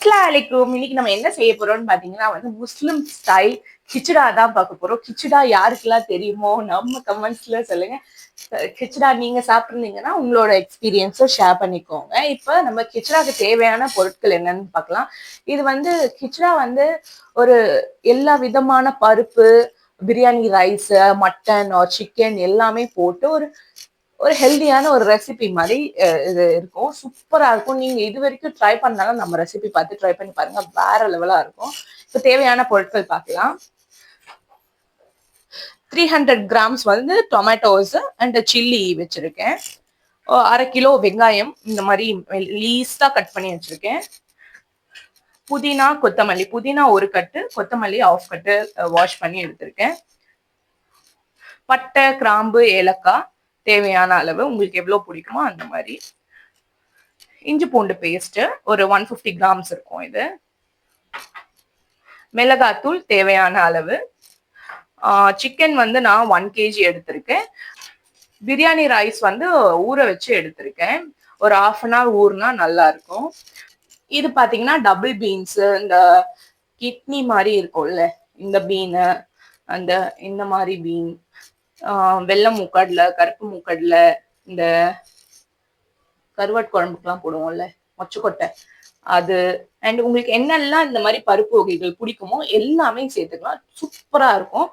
அலைக்கும். இன்னைக்கு நம்ம என்ன செய்ய போறோம்னு பாத்தீங்கன்னா வந்து முஸ்லிம் ஸ்டைல் கிச்சடா தான் பார்க்க போறோம். கிச்சடா யாருக்கெல்லாம் தெரியுமோ நம்ம கமெண்ட்ஸ்ல சொல்லுங்க. கிச்சடா நீங்க சாப்பிட்டுருந்தீங்கன்னா உங்களோட எக்ஸ்பீரியன்ஸும் ஷேர் பண்ணிக்கோங்க. இப்போ நம்ம கிச்சடாக்கு தேவையான பொருட்கள் என்னன்னு பார்க்கலாம். இது வந்து கிச்சடா வந்து ஒரு எல்லா விதமான பருப்பு biryani rice mutton or chicken எல்லாமே போட்டு ஒரு ஒரு ஹெல்தியான ஒரு ரெசிபி மாதிரி இது இருக்கும். சூப்பராக இருக்கும். நீங்கள் இது வரைக்கும் ட்ரை பண்ணாலும் நம்ம ரெசிபி பார்த்து ட்ரை பண்ணி பாருங்கள் வேற லெவலாக இருக்கும். இப்போ தேவையான பொருட்கள் பார்க்கலாம். த்ரீ ஹண்ட்ரட் கிராம்ஸ் வந்து டொமேட்டோஸ் அண்ட் சில்லி வச்சுருக்கேன். அரை கிலோ வெங்காயம் இந்த மாதிரி லீஸ்டாக கட் பண்ணி வச்சுருக்கேன். புதினா கொத்தமல்லி. புதினா ஒரு கட்டு கொத்தமல்லி ஆஃப் கட்டு வாஷ் பண்ணி எடுத்திருக்கேன். பட்டை கிராம்பு ஏலக்காய் தேவையான அளவு உங்களுக்கு எவ்வளோ பிடிக்குமோ அந்த மாதிரி. இஞ்சி பூண்டு பேஸ்ட்டு ஒரு ஒன் ஃபிஃப்டி கிராம்ஸ் இருக்கும் இது. மிளகாத்தூள் தேவையான அளவு. சிக்கன் வந்து நான் ஒன் கேஜி எடுத்திருக்கேன். பிரியாணி ரைஸ் வந்து ஊற வச்சு எடுத்திருக்கேன். ஒரு ஆஃப் அன் ஹவர் ஊறுனா நல்லா இருக்கும். இது பார்த்தீங்கன்னா டபுள் பீன்ஸு இந்த கிட்னி மாதிரி இருக்கும்ல இந்த பீனு அந்த இந்த மாதிரி பீன் வெள்ளை மூக்கடலை கருப்பு மூக்கடலை இந்த கருவாட்டு குழம்புக்குலாம் போடுவோம்ல மொச்சக்கொட்டை. அது அண்ட் உங்களுக்கு என்னெல்லாம் இந்த மாதிரி பருப்பு வகைகள் பிடிக்குமோ எல்லாமே சேர்த்துக்கலாம். சூப்பரா இருக்கும்.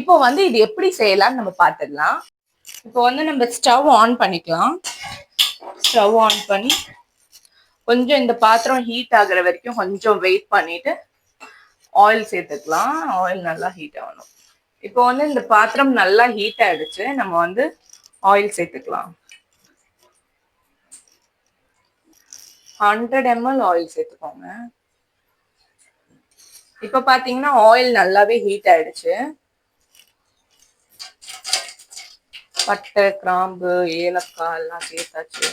இப்போ வந்து இது எப்படி செய்யலாம்னு நம்ம பார்த்துடலாம் இப்போ வந்து நம்ம ஸ்டவ் ஆன் பண்ணிக்கலாம். ஸ்டவ் ஆன் பண்ணி கொஞ்சம் இந்த பாத்திரம் ஹீட் ஆகுற வரைக்கும் கொஞ்சம் வெயிட் பண்ணிட்டு ஆயில் சேர்த்துக்கலாம். ஆயில் நல்லா ஹீட் ஆகணும். இப்போ வந்து இந்த பாத்திரம் நல்லா ஹீட் ஆயிடுச்சு நம்ம வந்து ஆயில் சேர்த்துக்கலாம். ஹண்ட்ரட் எம்எல் ஆயில் சேர்த்துக்கோங்க. இப்போ பாத்தீங்கன்னா ஆயில் நல்லாவே ஹீட் ஆயிடுச்சு. பட்டை கிராம்பு ஏலக்காய் எல்லாம் சேர்த்தாச்சு.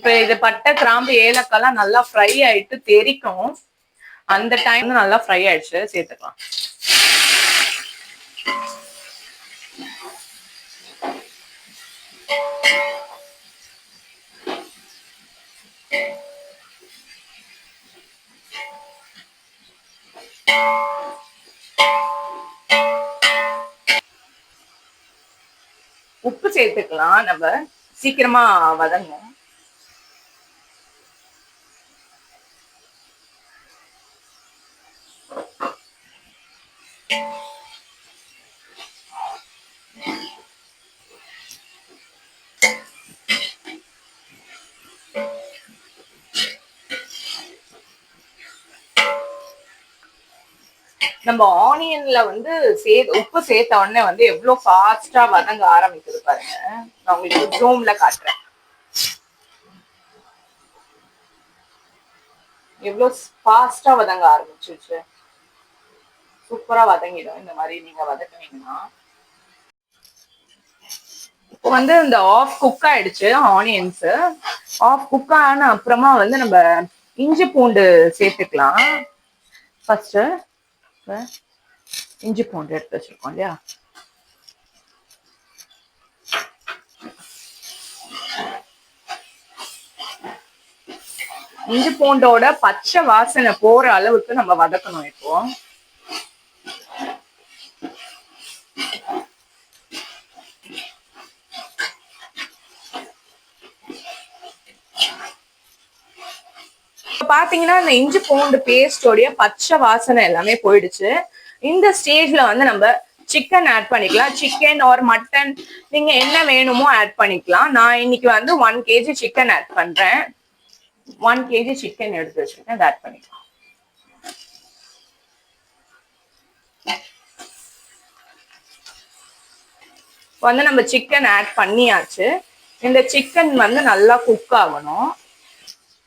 இப்ப இது பட்டை கிராம்பு ஏலக்காய்லாம் நல்லா ஃப்ரை ஆயிட்டு தெரிக்கும். அந்த டைம் நல்லா ஃப்ரை ஆயிடுச்சு. சேர்த்துக்கலாம். உப்பு சேர்த்துக்கலாம். நம்ம சீக்கிரமா வதங்கும் நம்ம ஆனியன்ல வந்து சே உப்பு சேர்த்த உடனே வந்து எவ்வளவு ஃபாஸ்டா வதங்க ஆரம்பிக்குது பாருங்க. நான் உங்களுக்கு ஜூம்ல காட்டுறேன். எவ்வளவு ஃபாஸ்டா வதங்க ஆரம்பிச்சிருச்சு. சூப்பரா வதங்கிடும். இந்த மாதிரி நீங்க வதக்குனீங்கன்னா. இப்போ வந்து இந்த ஆஃப் குக் ஆயிடுச்சு ஆனியன்ஸ் ஆஃப் குக் ஆன அப்புறமா வந்து நம்ம இஞ்சி பூண்டு சேர்த்துக்கலாம். ஃபர்ஸ்ட் இஞ்சி பூண்டு எடுத்து வச்சிருக்கோம் இல்லையா? இஞ்சி பூண்டோட பச்சை வாசனை போற அளவுக்கு நம்ம வதக்கணும் இப்போ. பாத்தீங்கன்னா இந்த இஞ்சி பூண்டு பேஸ்டோடைய பச்சை வாசனை எல்லாமே போயிடுச்சு. இந்த ஸ்டேஜ்ல வந்து நம்ம சிக்கன் ஆட் பண்ணிக்கலாம். சிக்கன் ஆர் மட்டன் நீங்க என்ன வேணுமோ ஆட் பண்ணிக்கலாம். நான் இன்னைக்கு வந்து ஒன் கேஜி சிக்கன் ஆட் பண்றேன். ஒன் கேஜி சிக்கன் எடுத்து வச்சிருக்கேன் அதை ஆட் பண்ணிக்கலாம். வந்து நம்ம சிக்கன் ஆட் பண்ணியாச்சு. இந்த சிக்கன் வந்து நல்லா குக் ஆகணும்.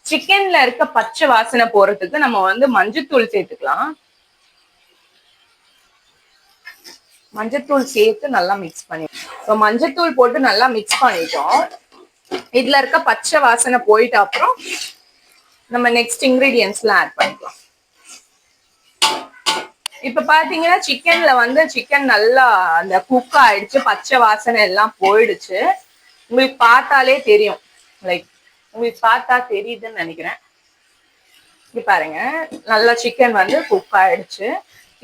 சிக்கன்ல இருக்க பச்சை வாசனை போறதுக்கு நம்ம வந்து மஞ்சத்தூள் சேர்த்துக்கலாம். மஞ்சத்தூள் சேர்த்து நல்லா மிக்ஸ் பண்ணி இப்போ மஞ்சத்தூள் போட்டு நல்லா மிக்ஸ் பண்ணிட்டோம். இதுல இருக்க பச்சை வாசனை போயிட்ட அப்புறம் நம்ம நெக்ஸ்ட் இன்கிரீடியன்ஸ்லாம் ஆட் பண்ணிக்கலாம். இப்ப பாத்தீங்கன்னா சிக்கன்ல வந்து சிக்கன் நல்லா அந்த குக் ஆயிடுச்சு பச்சை வாசனை எல்லாம் போயிடுச்சு. உங்களுக்கு பார்த்தாலே தெரியும். லைக் உங்களுக்கு பார்த்தா தெரியுதுன்னு நினைக்கிறேன். இப்படி பாருங்க நல்லா சிக்கன் வந்து குக் ஆயிடுச்சு.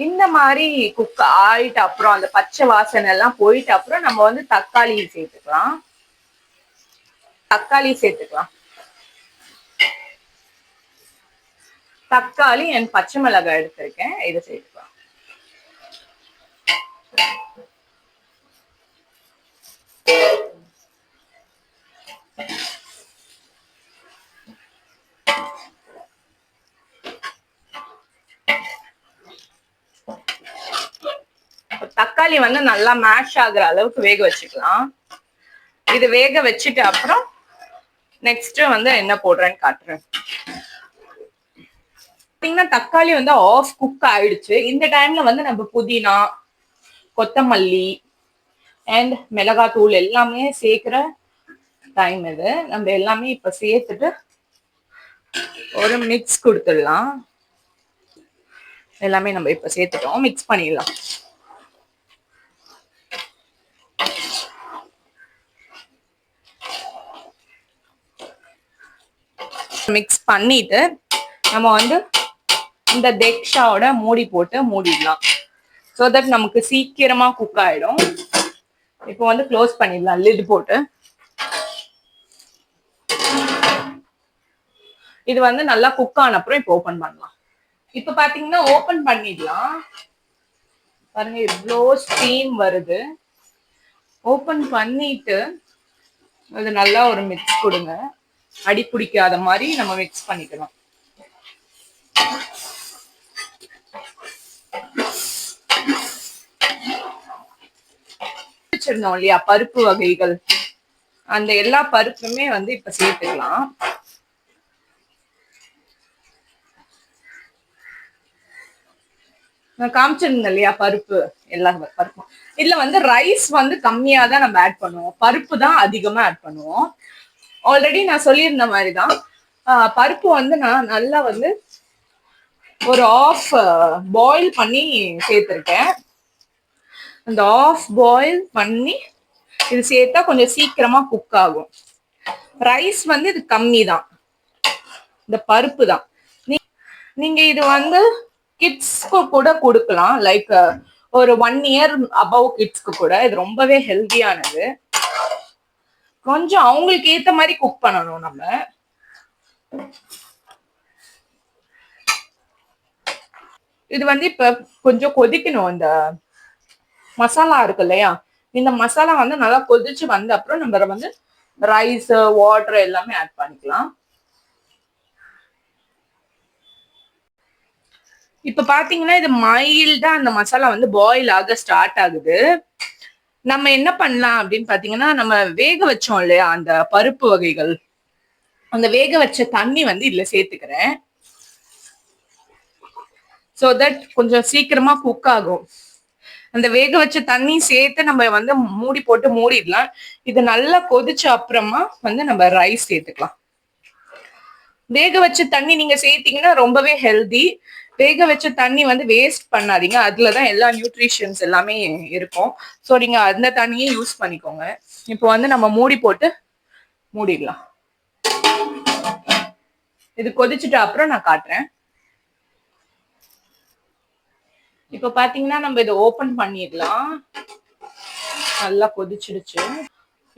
இந்த மாதிரி குக் ஆயிட்டு அப்புறம் அந்த பச்சை வாசனை எல்லாம் போயிட்டு அப்புறம் நம்ம வந்து தக்காளி சேர்த்துக்கலாம். தக்காளி சேர்த்துக்கலாம். தக்காளி அண்ட் பச்சை மிளகாய் எடுத்திருக்கேன். இதை சேர்த்துக்கலாம். தக்காளி வந்து நல்லா மேஷ் ஆகுற அளவுக்கு வேக வச்சுக்கலாம். இது வேக வச்சுட்டு அப்புறம் நெக்ஸ்ட் வந்து என்ன போடுறேன்னு காட்டுறேன். பார்த்தீங்கன்னா தக்காளி வந்து ஆஃப் குக் ஆயிடுச்சு. இந்த டைம்ல வந்து நம்ம புதினா கொத்தமல்லி அண்ட் மிளகாத்தூள் எல்லாமே சேர்க்குற டைம் இது. நம்ம எல்லாமே இப்ப சேர்த்துட்டு ஒரு மிக்ஸ் கொடுத்துடலாம். எல்லாமே நம்ம இப்ப சேர்த்துட்டோம். மிக்ஸ் பண்ணிடலாம். மிக்ஸ் பண்ணிட்டு நம்ம வந்து இந்த தேக்ஷாவோட மூடி போட்டு மூடிடலாம். ஸோ தட் நமக்கு சீக்கிரமா குக் ஆயிடும். இப்போ வந்து க்ளோஸ் பண்ணிடலாம் லிட் போட்டு. இது வந்து நல்லா குக் ஆன அப்புறம் இப்போ ஓப்பன் பண்ணலாம். இப்போ பாத்தீங்கன்னா ஓப்பன் பண்ணிடலாம். பாருங்க இவ்வளோ ஸ்டீம் வருது. ஓப்பன் பண்ணிட்டு அது நல்லா ஒரு மிக்ஸ் கொடுங்க. அடி பிடிக்காத மாதிரி நம்ம மிக்ஸ் பண்ணிக்கலாம். வச்சிருந்தோம் இல்லையா பருப்பு வகைகள். அந்த எல்லா பருப்புமே வந்து இப்ப சேர்த்துக்கலாம். நான் காமிச்சிருந்தேன் இல்லையா பருப்பு எல்லா பருப்பும். இதுல வந்து ரைஸ் வந்து கம்மியா தான் நம்ம ஆட் பண்ணுவோம். பருப்பு தான் அதிகமா ஆட் பண்ணுவோம். ஆல்ரெடி நான் சொல்லியிருந்த மாதிரி தான் பருப்பு வந்து நான் நல்லா வந்து ஒரு ஆஃப் பாயில் பண்ணி சேர்த்துருக்கேன். அந்த ஆஃப் பாயில் பண்ணி இது சேர்த்தா கொஞ்சம் சீக்கிரமா குக் ஆகும். ரைஸ் வந்து இது கம்மி தான் இந்த பருப்பு தான் நீங்க இது வந்து கிட்ஸ்க்கு கூட கொடுக்கலாம். லைக் ஒரு ஒன் இயர் அபவ் கிட்ஸ்க்கு கூட. இது ரொம்பவே ஹெல்த்தியானது கொஞ்சம் அவங்களுக்கு ஏத்த மாதிரி குக் பண்ணணும் நம்ம. இது வந்து இப்ப கொஞ்சம் கொதிக்கணும். இந்த மசாலா இருக்கு இல்லையா? இந்த மசாலா வந்து நல்லா கொதிச்சு வந்த அப்புறம் நம்ம வந்து ரைஸ் வாட்டர் எல்லாமே ஆட் பண்ணிக்கலாம். இப்ப பாத்தீங்கன்னா இது மைல்டா அந்த மசாலா வந்து பாயில் ஆக ஸ்டார்ட் ஆகுது. நம்ம என்ன பண்ணலாம் அப்படின்னு பாத்தீங்கன்னா நம்ம வேக வச்சோம் இல்லையா அந்த பருப்பு வகைகள். அந்த வேக வச்ச தண்ணி வந்து இதுல சேர்த்துக்கிறேன். ஸோ தட் கொஞ்சம் சீக்கிரமா குக் ஆகும். அந்த வேக வச்ச தண்ணி சேர்த்து நம்ம வந்து மூடி போட்டு மூடிடலாம். இது நல்லா கொதிச்ச அப்புறமா வந்து நம்ம ரைஸ் சேர்த்துக்கலாம். வேக வச்ச தண்ணி நீங்க சேர்த்தீங்கன்னா ரொம்பவே ஹெல்தி வேக வச்ச தண்ணி வந்து வேஸ்ட் பண்ணாதீங்க. அதுலதான் எல்லா நியூட்ரிஷன்ஸ் எல்லாமே இருக்கும். ஸோ நீங்க அந்த தண்ணியே யூஸ் பண்ணிக்கோங்க. இப்போ வந்து நம்ம மூடி போட்டு மூடிடலாம். இது கொதிச்சுட்டு அப்புறம் நான் காட்டுறேன். இப்போ பாத்தீங்கன்னா நம்ம இதை ஓபன் பண்ணிடலாம். நல்லா கொதிச்சிடுச்சு.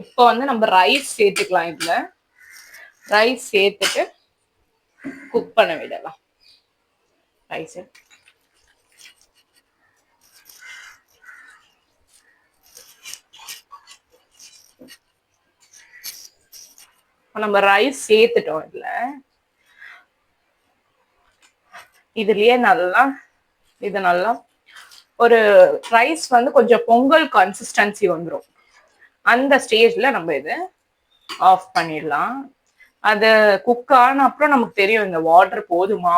இப்போ வந்து நம்ம ரைஸ் சேர்த்துக்கலாம் இதுல. ரைஸ் சேர்த்துட்டு குக் பண்ண விடலாம். ரைஸ் நம்ம ரைஸ் சேர்த்துட்டோம் இதுல. இதுலயே நல்லா இது நல்லா ஒரு ரைஸ் வந்து கொஞ்சம் பொங்கல் கன்சிஸ்டன்சி வந்துடும் அந்த ஸ்டேஜ்ல நம்ம இது ஆஃப் பண்ணிடலாம். அது குக் ஆன அப்புறம் நமக்கு தெரியும் இந்த வாட்டர் போதுமா?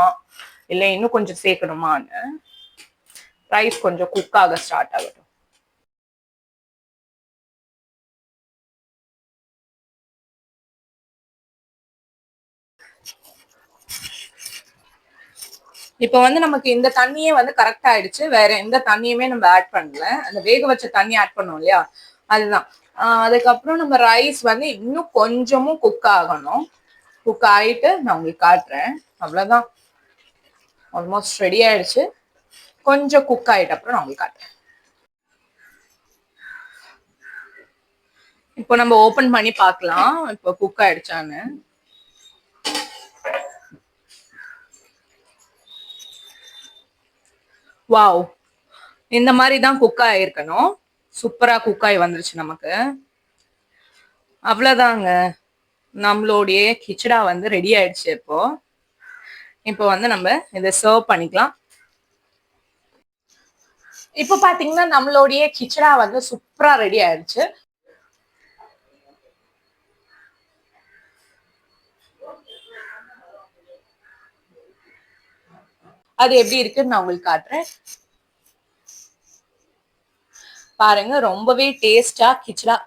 இல்லை இன்னும் கொஞ்சம் சேர்க்கணுமான்னு? ரைஸ் கொஞ்சம் குக் ஆக ஸ்டார்ட் ஆகட்டும். இப்போ வந்து நமக்கு இந்த தண்ணியே வந்து கரெக்ட் ஆயிடுச்சு. வேற எந்த தண்ணியுமே நம்ம ஆட் பண்ணல. அந்த வேக வச்ச தண்ணி ஆட் பண்ணோம் இல்லையா? அதுதான். அதுக்கப்புறம் நம்ம ரைஸ் வந்து இன்னும் கொஞ்சமும் குக் ஆகணும். குக் ஆயிட்டு நான் உங்களுக்கு காட்டுறேன். அவ்வளவுதான். ஆல்மோஸ்ட் ரெடி ஆயிடுச்சு. கொஞ்சம் குக் ஆயிட்ட அப்புறம் நான் உங்களுக்கு காட்டுறேன். இப்போ நம்ம ஓபன் பண்ணி பார்க்கலாம். இப்போ குக் ஆயிடுச்சான்னு. வாவ் இந்த மாதிரி தான் குக் ஆகிருக்கணும் சூப்பரா குக் ஆகி வந்துருச்சு நமக்கு. அவ்வளவுதாங்க. நம்மளுடைய கிச்சடா வந்து ரெடி ஆயிடுச்சு இப்போ. இப்போ வந்து நம்ம இதை சர்வ் பண்ணிக்கலாம். இப்போ பாத்தீங்கன்னா நம்மளுடைய கிச்சடா வந்து சூப்பரா ரெடி ஆயிடுச்சு. அது எப்படி இருக்குன்னு நான் உங்களுக்கு காட்டுறேன். பாருங்க ரொம்பவே டேஸ்டா கிச்சடா.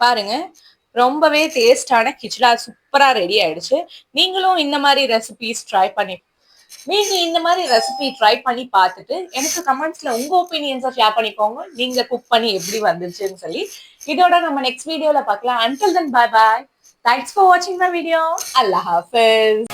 பாருங்க ரொம்பவே டேஸ்டான கிச்சடா சூப்பரா ரெடி ஆயிடுச்சு. நீங்களும் இந்த மாதிரி ரெசிபிஸ் ட்ரை பண்ணி நீங்க இந்த மாதிரி ரெசிபி ட்ரை பண்ணி பார்த்துட்டு எனக்கு கமெண்ட்ஸ்ல உங்க ஒப்பீனியன்ஸை ஷேர் பண்ணிக்கோங்க. நீங்க குக் பண்ணி எப்படி வந்துச்சுன்னு சொல்லி. இதோட நம்ம நெக்ஸ்ட் வீடியோல பார்க்கலாம். Until then bye bye thanks for வாட்சிங் மை வீடியோ அல்லாஹ் ஹாஃபிஸ்